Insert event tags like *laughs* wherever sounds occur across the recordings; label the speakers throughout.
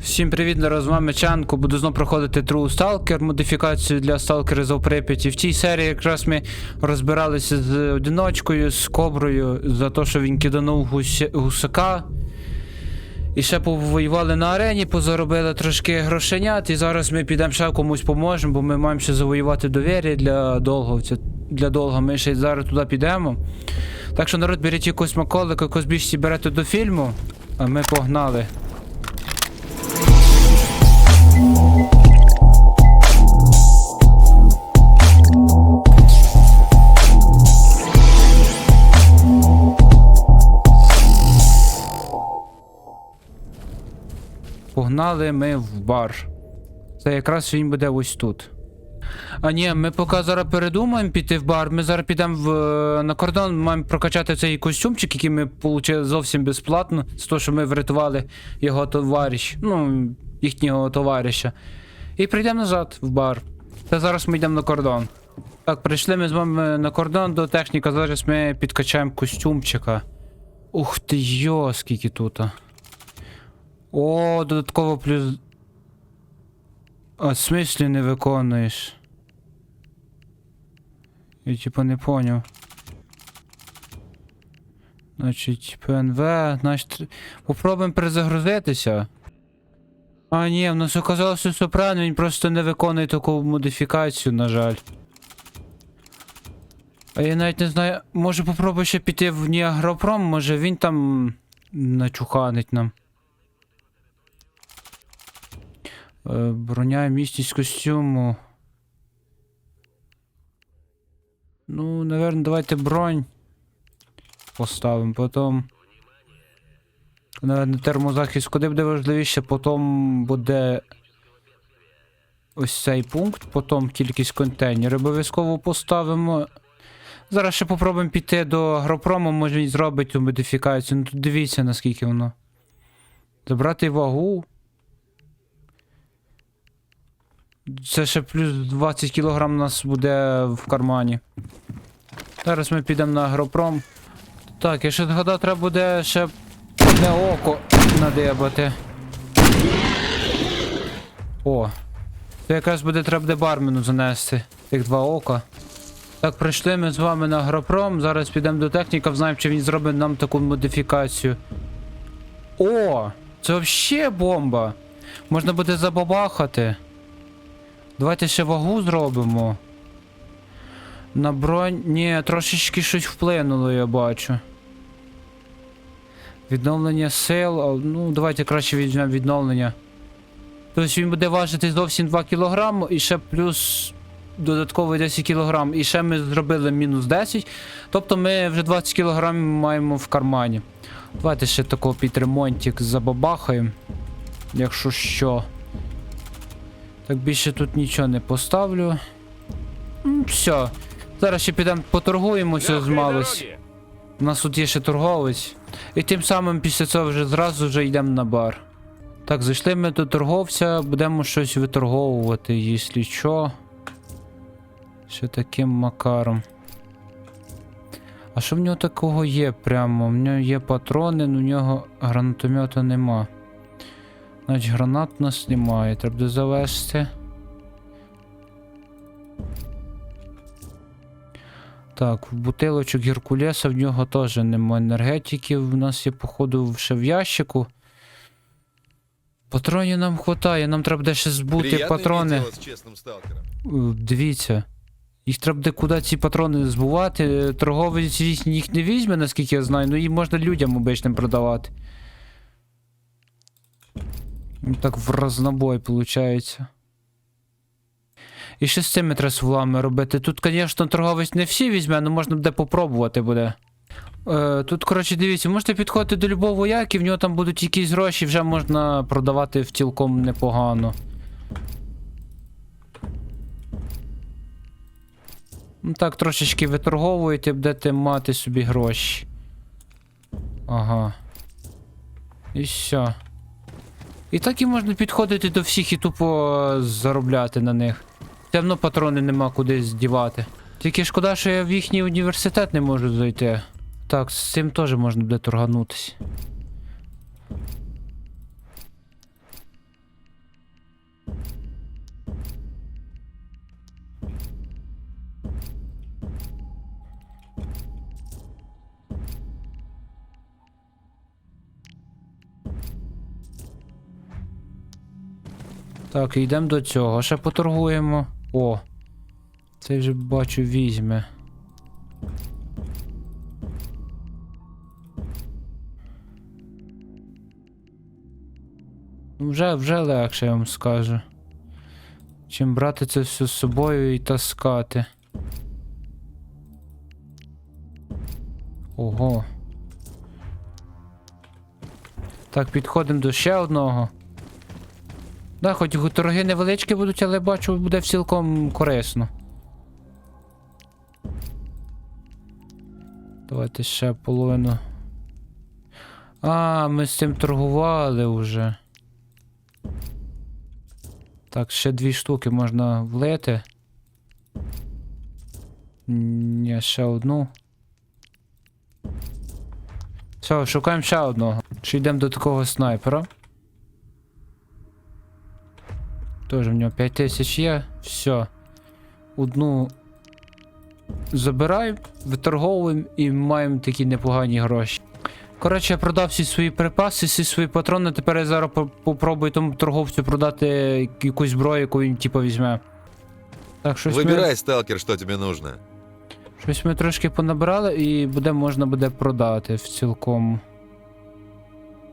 Speaker 1: Всім привіт, зараз з вами Чанко. Буду знову проходити True Stalker, модифікацію для Stalker з Прип'яті. В цій серії якраз ми розбиралися з одиночкою, з коброю, за те, що він киданув гуся- гусака. І ще повоювали на арені, позаробили трошки грошенят, і зараз ми підемо ще комусь поможемо, бо ми маємо ще завоювати довір'я для довговця. Для довга ми ще зараз туди підемо. Так що народ беріть якусь маколик, якусь більшість берете до фільму, а ми погнали. Погнали ми в бар. Це якраз він буде ось тут. А ні, ми поки зараз передумаємо піти в бар. Ми зараз підемо в, е, на кордон, маємо прокачати цей костюмчик, який ми отримали зовсім безплатно. З того, що ми врятували його товариш, ну, їхнього товариша. І прийдемо назад в бар. Та зараз ми йдемо на кордон. Так, прийшли ми з вами на кордон до техніка. Зараз ми підкачаємо костюмчика. Ух ти йо, скільки тут. О, додатково плюс. А в смислі не виконуєш? Я типу не поняв. Значить, ПНВ, значить. Попробуємо перезагрузитися. А, ні, в нас оказалося сопрано, він просто не виконує таку модифікацію, на жаль. А я навіть не знаю, може попробую ще піти в Ніагропром, може він там начуханить нам. Е, Броня міцність костюму. Ну, наверное, давайте бронь поставимо, потім. Наверное, термозахист куди буде важливіше, потім буде ось цей пункт, потім кількість контейнерів. Обов'язково поставимо. Зараз ще попробуємо піти до агропрому, може він зробить модифікацію. Ну тут дивіться, наскільки воно. Забрати вагу. Це ще плюс 20 кг у нас буде в кармані. Зараз ми підемо на агропром. Так, я ще згадав, треба буде ще одне око надибати. О. Це якраз буде треба буде бармену занести. Тих два ока. Так, прийшли ми з вами на агропром. Зараз підемо до техніка, знаємо, чи він зробить нам таку модифікацію. О! Це взагалі бомба! Можна буде забабахати. Давайте ще вагу зробимо. На бронь. Ні, трошечки щось вплинуло, я бачу. Відновлення сил. Ну, давайте краще візьмемо відновлення. Тобто він буде важити зовсім 2 кг і ще плюс додатковий 10 кг. І ще ми зробили мінус 10. Тобто ми вже 20 кг маємо в кармані. Давайте ще такого під ремонтик забабахаємо. Якщо що. Так більше тут нічого не поставлю. М, Все. Зараз ще підемо поторгуємося з малось. У нас тут є ще торговець. І тим самим після цього вже зразу вже йдемо на бар. Так, зайшли ми до торговця, будемо щось виторговувати, якщо що. Ще таким макаром. А що в нього такого є прямо? В нього є патрони, але в нього гранатомета нема. Значить, гранат у нас немає, треба завести. Так, в бутилочок Геркулеса в нього теж немає енергетиків. У нас є, походу, ще в ящику. Патронів нам хватає, нам треба ще збути
Speaker 2: Приятно
Speaker 1: патрони. Е, Дивіться. Їх треба буде куди ці патрони збувати. Торговець їх не візьме, наскільки я знаю, ну їх можна людям обичним продавати. Ну, Так в разнобой виходить. І ще з цими треба робити. Тут, звісно, торговець не всі візьме, але можна буде попробувати буде. Е, тут, коротше, дивіться, можете підходити до любого вояки, в нього там будуть якісь гроші, вже можна продавати в цілком непогано. Ну так, трошечки виторговуєте, будете мати собі гроші. Ага. І все. І так і можна підходити до всіх і тупо заробляти на них. Темно патрони нема куди здівати. Тільки шкода, що я в їхній університет не можу зайти. Так, з цим теж можна буде торганутися. Так, йдемо до цього. Ще поторгуємо. О. Цей вже бачу візьме. Вже, вже легше, я вам скажу. Чим брати це все з собою і таскати. Ого. Так, підходимо до ще одного. Да, хоч торги невеличкі будуть, але бачу, буде цілком корисно. Давайте ще половину. А, ми з цим торгували вже. Так, ще дві штуки можна влити. Ні, ще одну. Все, шукаємо ще одного. Чи йдемо до такого снайпера? Тоже в нього 5000 є. Все. Одну забираємо, виторговуємо і маємо такі непогані гроші. Коротше, я продав всі свої припаси, всі свої патрони. Тепер я зараз попробую тому торговцю продати якусь зброю, яку він типу візьме. Так, щось ми,
Speaker 2: сталкер, что тебе нужно.
Speaker 1: щось ми трошки понабирали і буде можна буде продати в цілком.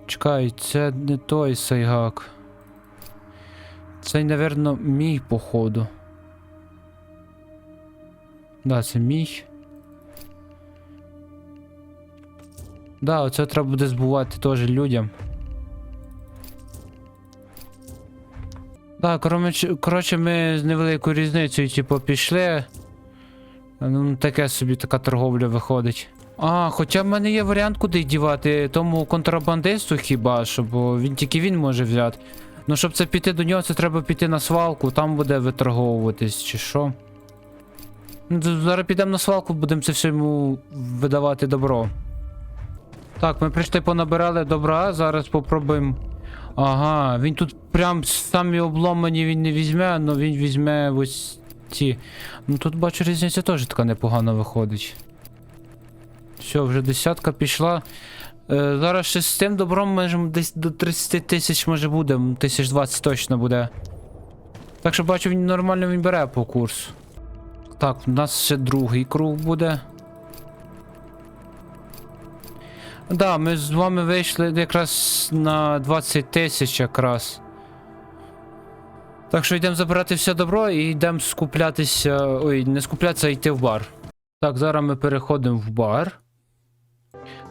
Speaker 1: Чекай, це не той сайгак. Це, напевно, мій, походу. Да, це мій. Да, оце треба буде збувати теж людям. Коротше, коротше, ми з невеликою різницею, типу, пішли. Ну, таке собі така торговля виходить. А, хоча в мене є варіант, куди дівати тому контрабандисту хіба що, бо він тільки він може взяти. Ну, щоб це піти до нього, це треба піти на свалку, там буде виторговуватись, чи що. Ну, зараз підемо на свалку, будемо це все йому видавати добро. Так, ми прийшли понабирали добра, зараз попробуємо. Ага, він тут прям самі обломані він не візьме, але він візьме ось ці. Ну тут бачу різниця теж така непогана виходить. Все, вже десятка пішла. Е, зараз ще з тим добром можемо десь до 30 тисяч може буде, тисяч 20 точно буде. Так що бачу, він нормально він бере по курсу. Так, у нас ще другий круг буде. Да, ми з вами вийшли якраз на 20 тисяч якраз. Так що йдемо забирати все добро і йдемо скуплятися. Ой, не скуплятися, а йти в бар. Так, зараз ми переходимо в бар.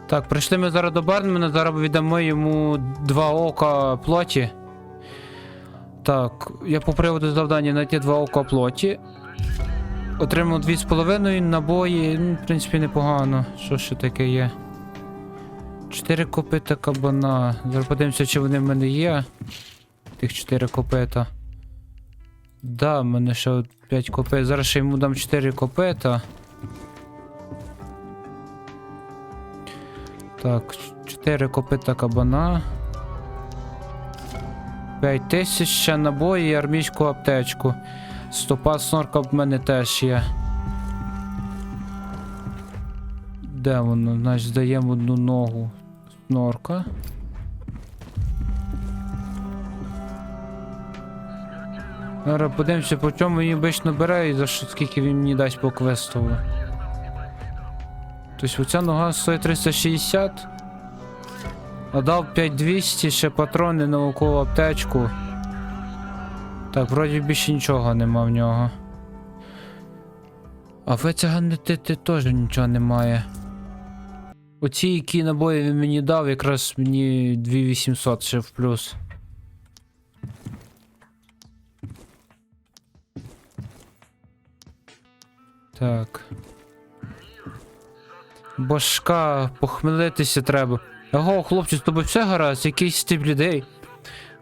Speaker 1: Так, прийшли ми зараз до бармена, зараз віддамо йому два ока плоті. Так, я по приводу завдання знайти два ока плоті. Отримав 2,5 набої, ну, в принципі, непогано. Що ще таке є? Чотири копита кабана. Зараз подивимося, чи вони в мене є. Тих 4 копита. Да, в мене ще 5 копит. Зараз ще йому дам 4 копита. Так, 4 копита кабана. 5 тисяч ще набої і армійську аптечку. Стопа снорка в мене теж є. Де воно? Значить, даємо одну ногу снорка. Зараз подивимося, по чому він обично бере і за що скільки він мені дасть по квестову. Тобто оця нога стоїть 360. А дав 5200, ще патрони, наукову аптечку. Так, вроді більше нічого нема в нього. А в циганити ти теж нічого немає. Оці які набої він мені дав, якраз мені 2800 ще в плюс. Так. Башка, похмелитися треба. Ого, хлопці, з тобою все гаразд, якийсь ти блідий.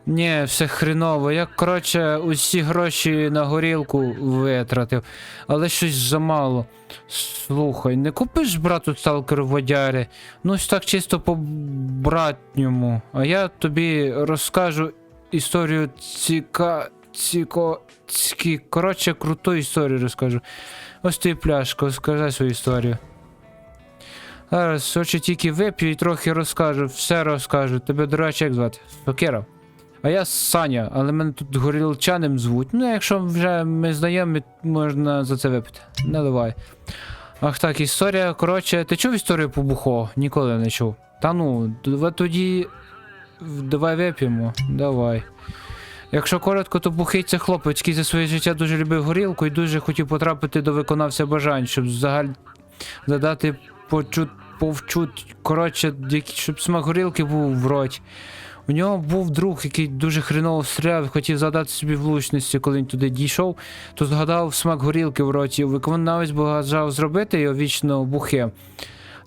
Speaker 1: Ні, все хреново. Я, коротше, усі гроші на горілку витратив, але щось замало. Слухай, не купиш брату сталкеру водяри? Ну, ось так чисто по братньому. А я тобі розкажу історію ціка. Ціко. Цікі. Коротше, круту історію розкажу. Ось ти пляшка, розкажи свою історію. Зараз, очі тільки вип'ю і трохи розкажу, все розкажу. Тебе, до речі, як звати? Сокира. А я Саня, але мене тут горілчаним звуть. Ну, якщо вже ми знайомі, можна за це випити. Наливай. Ах так, історія. Коротше, ти чув історію по Бухо? Ніколи не чув. Та ну, тоді. Давай вип'ємо. Давай. Якщо коротко, то бухий це хлопець, який за своє життя дуже любив горілку і дуже хотів потрапити до виконавця бажань, щоб взагалі задати почут, повчут, коротше, щоб смак горілки був в роті. У нього був друг, який дуже хреново стріляв хотів задати собі влучності, коли він туди дійшов, то згадав смак горілки в роті. Виконавець бажав зробити його вічно бухим.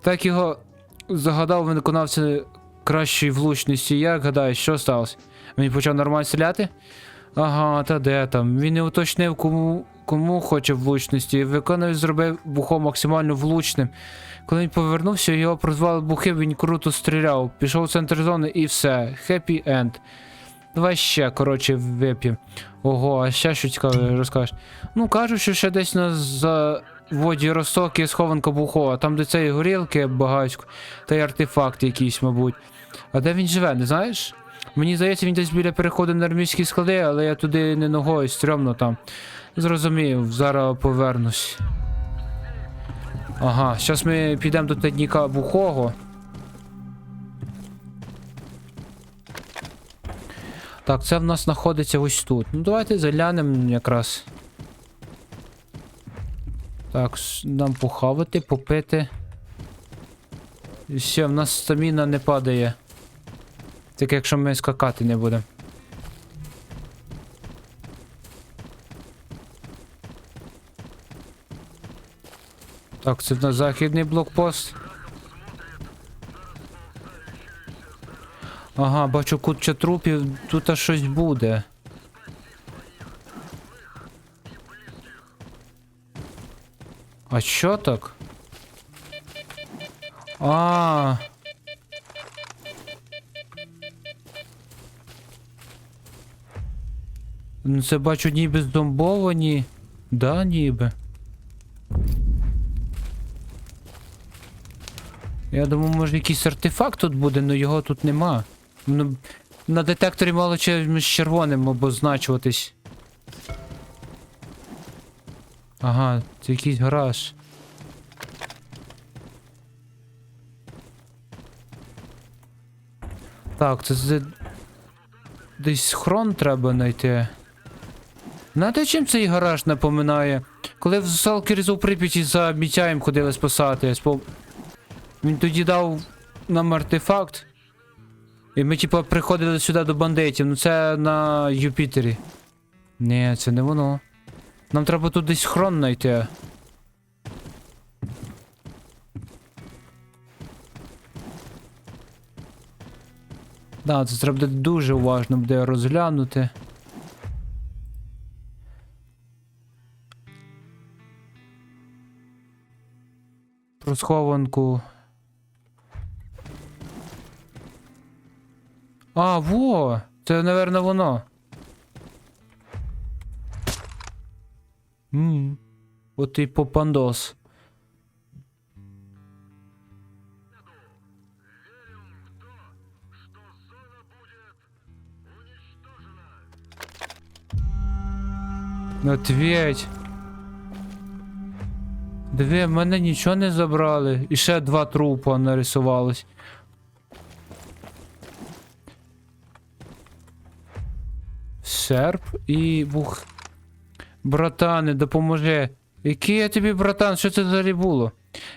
Speaker 1: Так його загадав виконавця кращої влучності. Як гадаєш, що сталося? Він почав нормально стріляти? Ага, та де там? Він не уточнив, кому, кому хоче влучності. Виконавець зробив бухо максимально влучним. Коли він повернувся, його прозвали бухим, він круто стріляв. Пішов в центр зони і все. Хеппі енд. Давай ще, коротше, вип'ємо. Ого, а ще що цікаве розкажеш. Ну, кажуть, що ще десь на заводі Росток є схованка бухова. Там до цієї горілки багатько, та й артефакти якісь, мабуть. А де він живе, не знаєш? Мені здається, він десь біля переходу на армійські склади, але я туди не ногою, стрьомно там. Зрозумів, зараз повернусь. Ага, зараз ми підемо до тедніка бухого. Так, це в нас знаходиться ось тут. Ну давайте заглянемо якраз. Так, нам похавати, попити. І все, в нас стаміна не падає. Тільки якщо ми скакати не будемо. Так, це в нас західний блокпост. Ага, бачу куча трупів, тут аж щось буде. А що так? А. Ну це бачу ніби зомбовані. Да, ніби. Я думаю, може якийсь артефакт тут буде, але його тут нема. Ну, на детекторі мало чимось червоним обозначуватись. Ага, це якийсь гараж. Так, це десь схрон треба знайти. Знаєте, чим цей гараж напоминає? Коли в Салкерізу у Прип'яті за Мітяєм ходили спасати, спо... Він тоді дав нам артефакт. І ми, типа, приходили сюди до бандитів. Ну це на Юпітері. Ні, це не воно. Нам треба тут десь хрон знайти. Да, це треба буде дуже уважно буде розглянути. Про схованку. А, во! Це, напевно, воно. Ммм. От і попандос. Ответь. Диви, в мене нічого не забрали. І ще два трупа нарисувалось. Серп і бух. Братане, допоможи. Який я тобі, братан, що це взагалі було?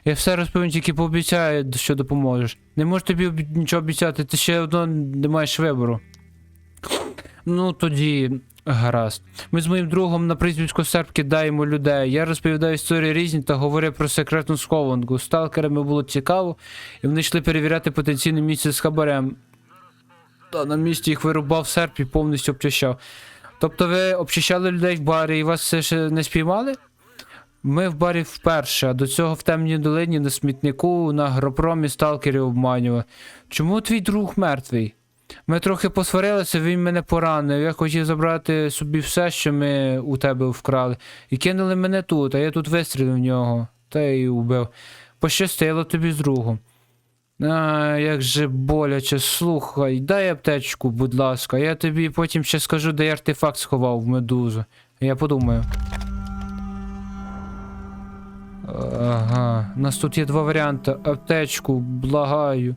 Speaker 1: Я все розповім, тільки пообіцяю, що допоможеш. Не можу тобі нічого обіцяти, ти ще одно не маєш вибору. Ну тоді гаразд. Ми з моїм другом на прізвисько серп кидаємо людей. Я розповідаю історії різні та говорю про секретну схованку. Сталкерами було цікаво, і вони йшли перевіряти потенційне місце з хабарем. Та на місці їх вирубав серп і повністю обчищав. Тобто ви обчищали людей в барі і вас все ще не спіймали? Ми в барі вперше, а до цього в темній долині на смітнику на гропромі сталкерів обманювали. Чому твій друг мертвий? Ми трохи посварилися, він мене поранив. Я хотів забрати собі все, що ми у тебе вкрали. І кинули мене тут, а я тут вистрілив в нього. Та й убив. Пощастило тобі з другом. А, як же боляче, слухай, дай аптечку, будь ласка. Я тобі потім ще скажу, де я артефакт сховав в медузу. Я подумаю. Ага, у нас тут є два варіанти. Аптечку, благаю.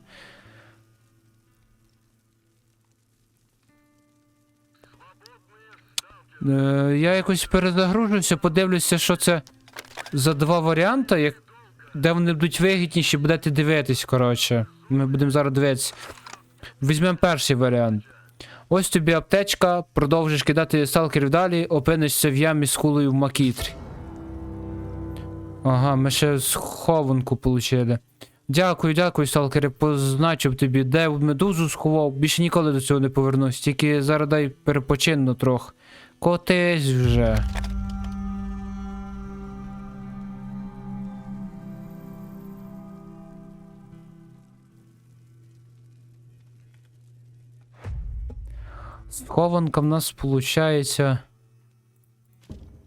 Speaker 1: Е, я якось перезагружуся, подивлюся, що це за два варіанти, як... де вони будуть вигідніші, будете дивитись, коротше. Ми будемо зараз дивитися. Візьмемо перший варіант. Ось тобі аптечка, продовжиш кидати сталкерів далі, опинишся в ямі з кулею в макітрі. Ага, ми ще схованку получили. Дякую, дякую, сталкери. Позначив тобі, де медузу сховав. Більше ніколи до цього не повернусь. Тільки зараз дай перепочинно трохи. Котись вже. Схованка в нас получається.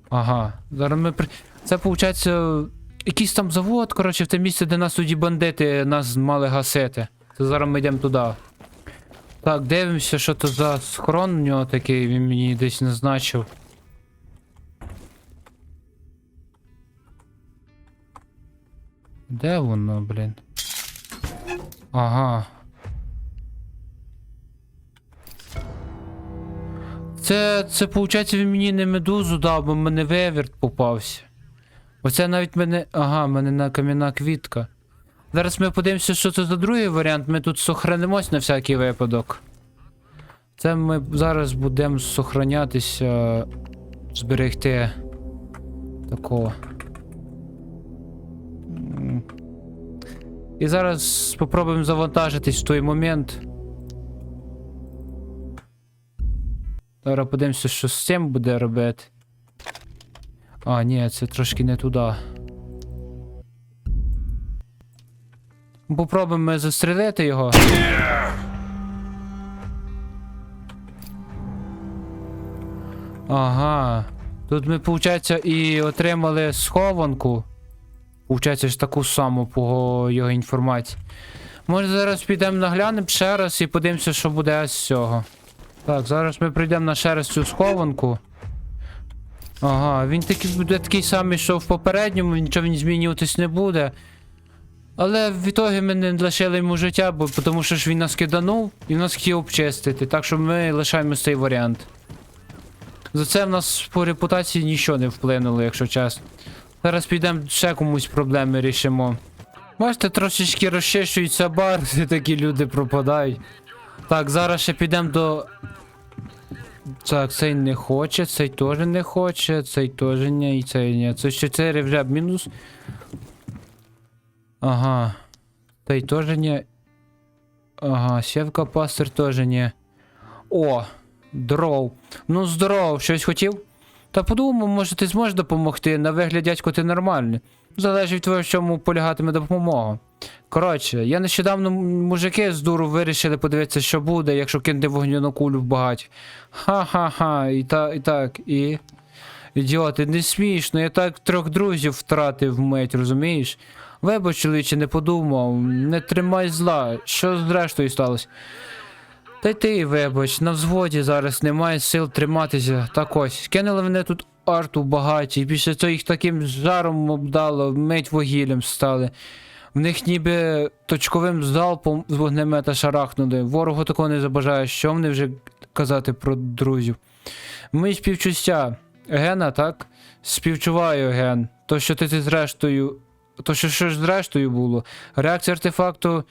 Speaker 1: Ага. Зараз ми при. Це виходить якийсь там завод, коротше, в те місце, де нас тоді бандити нас мали гасити. То зараз ми йдемо туди. Так, дивимося, що то за схорон у нього такий, він мені десь назначив. Де воно, блін? Ага. Це, це, виходить, він мені не медузу дав, бо мене виверт попався. Оце навіть мене. Ага, мене на кам'яна квітка. Зараз ми подивимося, що це за другий варіант. Ми тут сохранимось на всякий випадок. Це ми зараз будемо сохранятися, зберегти такого. І зараз спробуємо завантажитись в той момент. Зараз подивимося, що з цим буде робити. А, ні, це трошки не туди. Попробуємо застрелити його. Ага. Тут ми, виходить, і отримали схованку. Получається ж таку саму по його інформації. Може зараз підемо наглянемо ще раз і подивимося, що буде з цього. Так, зараз ми прийдемо на ще раз цю схованку. Ага, він такий буде такий самий, що в попередньому, нічого він змінюватись не буде. Але в ітогі ми не лишили йому життя, бо тому що ж він нас киданув і нас хотів обчистити. Так що ми лишаємо цей варіант. За це в нас по репутації нічого не вплинуло, якщо чесно. Зараз підемо ще комусь проблеми рішимо. Бачите, трошечки розчищується бар, і *laughs* такі люди пропадають. Так, зараз ще підемо до. Так, цей не хоче, цей теж не хоче, цей теж не, і цей не. Це 4 вже мінус. Ага. Цей теж не. Ага, сєвка пастир теж не. О! Дров. Ну, здоров, щось хотів? Та подумав, може ти зможеш допомогти. На вигляд, дядько, ти нормальний. Залежить від того, в чому полягатиме допомога. Коротше, я нещодавно мужики з дуру вирішили подивитися, що буде, якщо кинути вогняну кулю в багаті. Ха-ха-ха, і так, і так, і. Ідіоти, не смішно, я так трьох друзів втратив вмить, розумієш? Вибач, чоловіче, не подумав, не тримай зла, що зрештою сталося? Та й ти, вибач, на взводі зараз немає сил триматися. Так ось, кинули мене тут арту багаті, і після того їх таким жаром обдало, мить вугіллям стали. В них ніби точковим залпом з вогнемета шарахнули. Ворогу такого не забажає, що вони вже казати про друзів. Ми співчуття. Гена, так? Співчуваю, Ген. То, що ти, ти зрештою. То, що, що ж зрештою було. Реакція артефакту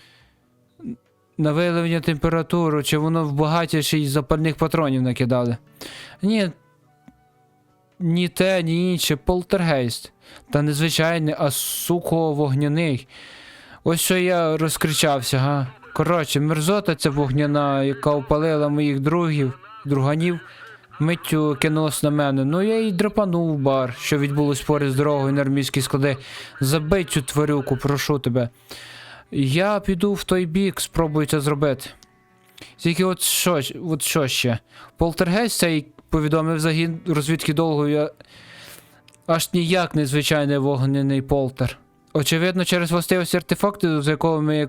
Speaker 1: на виявлення температуру, чи воно в багаті ще й запальних патронів накидали. Ні. Ні те, ні інше, полтергейст. Та не звичайний, а суко вогняний. Ось що я розкричався, га. Коротше, мерзота ця вогняна, яка опалила моїх другів, друганів, миттю кинулась на мене. Ну я й драпанув в бар, що відбулось поряд з дорогою на армійські склади. Забий цю тварюку, прошу тебе. Я піду в той бік, спробую це зробити. Тільки от що, от що ще? Полтергейст цей повідомив загін розвідки довго, я аж ніяк незвичайний вогняний полтер. Очевидно, через властивості артефакту, з якого ми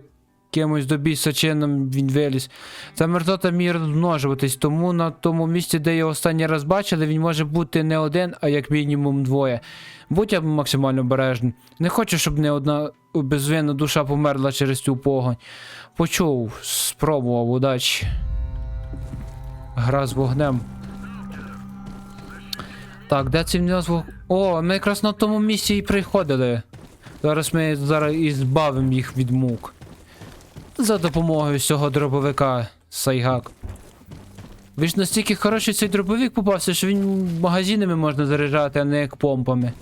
Speaker 1: якимось до біса чином він виліз. Ця мерзота вміє розмножуватись, тому на тому місці, де його останній раз бачили, він може бути не один, а як мінімум двоє. Будь я максимально обережний. Не хочу, щоб не одна безвинна душа померла через цю погонь. Почув, спробував, удачі. Гра з вогнем. Так, де це в нас. О, ми якраз на тому місці і приходили. Зараз ми зараз і збавимо їх від мук. За допомогою цього дробовика Сайгак. Ви ж настільки хороший цей дробовик попався, що він магазинами можна заряджати, а не як помпами.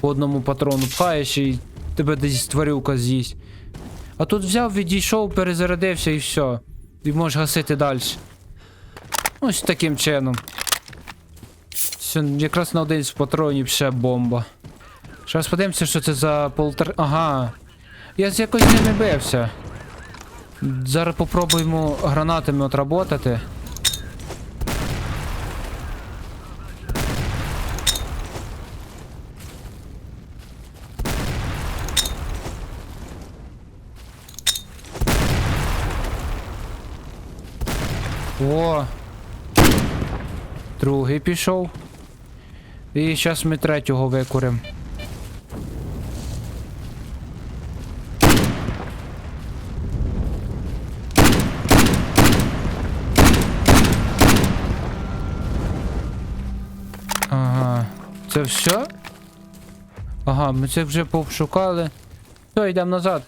Speaker 1: По одному патрону пхаєш і тебе десь тварюка з'їсть. А тут взяв, відійшов, перезарядився і все. І можеш гасити далі. Ось таким чином. Все, якраз на один з патронів ще бомба. Зараз подивимося, що це за полтор. Ага. Я з якось ними бився. Зараз попробуємо гранатами отработати. О! Другий пішов. І зараз ми третього викуримо. Ага. Це все? Ага, ми це вже повшукали. Все, йдемо назад.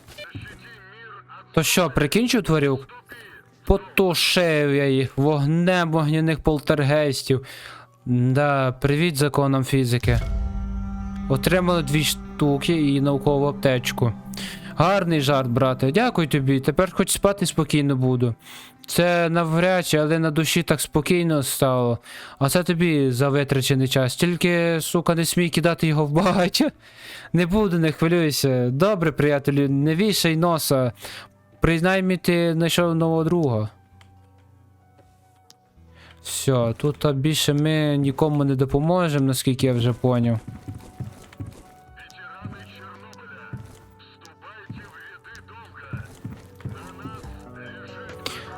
Speaker 1: То що, прикінчив тварюк? Потушив я їх вогнем вогняних полтергейстів. Да, привіт законам фізики. Отримали дві штуки і наукову аптечку. Гарний жарт, брате. Дякую тобі. Тепер хоч спати спокійно буду. Це навряд чи, але на душі так спокійно стало. А це тобі за витрачений час. Тільки, сука, не смій кидати його в багаття. Не буду, не хвилюйся. Добре, приятелю, не вішай носа. Принаймні ти знайшов нового друга. Все, тут більше ми нікому не допоможемо, наскільки я вже поняв.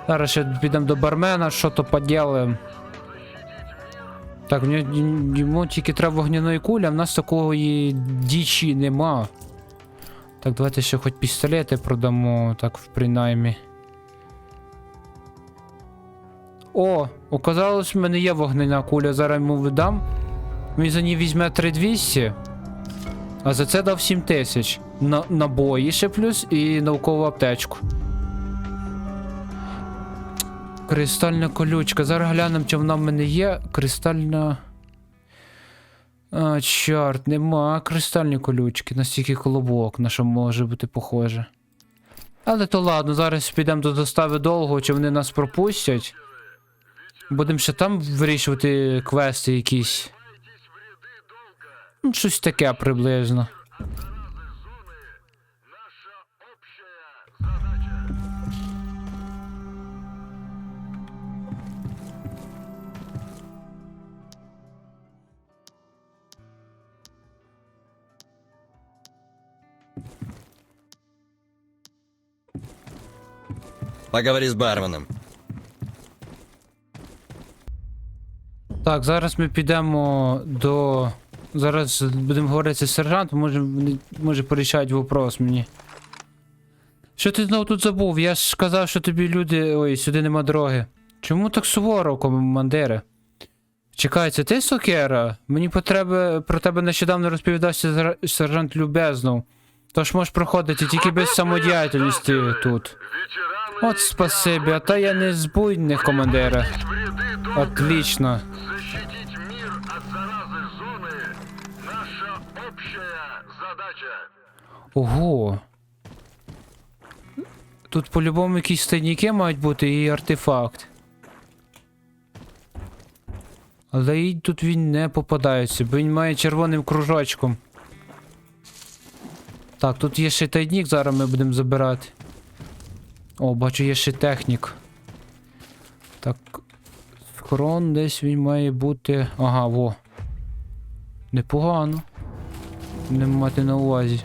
Speaker 1: Зараз ще підемо до бармена, що то поділаємо. Так, йому тільки треба вогняної кулі, а в нас такої дічі нема. Так, давайте ще хоч пістолети продамо, так, в принаймні. О, оказалось, в мене є вогняна куля, зараз йому видам. Він за ній візьме 3200. А за це дав 7000. На, набої ще плюс і наукову аптечку. Кристальна колючка. Зараз глянемо, чи вона в мене є. Кристальна. А, чорт, нема кристальні колючки, настільки колобок, на що може бути похоже. Але то ладно, зараз підемо до достави довго, чи вони нас пропустять. Будемо ще там вирішувати квести якісь. Ну, щось таке приблизно.
Speaker 3: Поговори с барменом.
Speaker 1: Так, зараз ми підемо до. Зараз будемо говорити з сержантом, може, може порішають вопрос мені. Що ти знову тут забув? Я ж сказав, що тобі люди. Ой, сюди нема дороги. Чому так суворо, командире? Чекай, це ти сокера? Мені потреби про тебе нещодавно розповідав сер- сержант Любезнов. Тож можеш проходити тільки без самодіяльності тут. От спасибі, а та я не з буйних, командире. Отлично. Ого. Тут по-любому якісь тайніки мають бути і артефакт. Але і тут він не попадається, бо він має червоним кружочком. Так, тут є ще тайнік, зараз ми будемо забирати. О, бачу, є ще технік. Так. Схорон десь він має бути. Ага, во. Непогано. Не мати на увазі.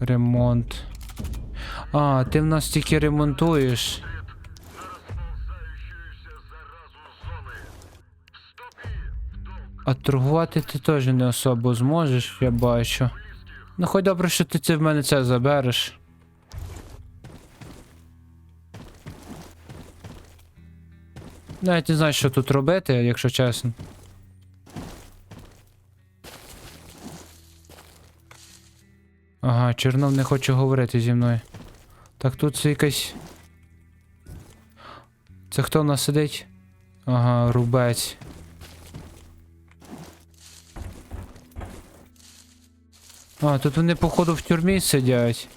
Speaker 1: Ремонт. А, ти в нас тільки ремонтуєш. А торгувати ти теж не особо зможеш, я бачу. Ну хоч добре, що ти це в мене це забереш. Навіть не знаю, що тут робити, якщо чесно. Ага, Чернов не хоче говорити зі мною. Так тут це якась. Це хто в нас сидить? Ага, рубець. А, тут вони, походу, в тюрмі сидять.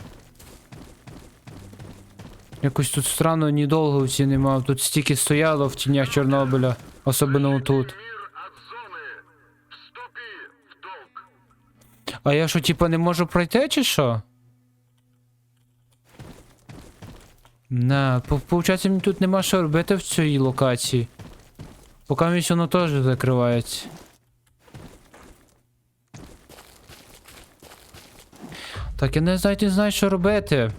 Speaker 1: Якось тут странно, ні довго нема. Тут стільки стояло в тінях Чорнобиля, особливо тут. А я що, типа, не можу пройти, чи що? На, по- получається, мені тут нема що робити в цій локації. Поки місць воно теж закривається. Так, я не знаю, не знаю, що робити.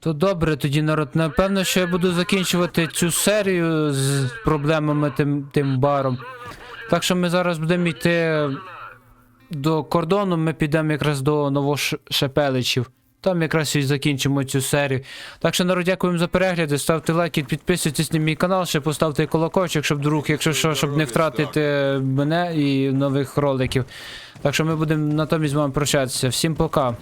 Speaker 1: То добре, тоді народ. Напевно, що я буду закінчувати цю серію з проблемами тим, тим баром. Так що ми зараз будемо йти до кордону, ми підемо якраз до Новошепеличів. Там якраз і закінчимо цю серію. Так що, народ, дякуємо за перегляди. Ставте лайки, підписуйтесь на мій канал, ще поставте колокольчик, щоб друг, якщо що, щоб не втратити мене і нових роликів. Так що ми будемо натомість з вами прощатися. Всім пока.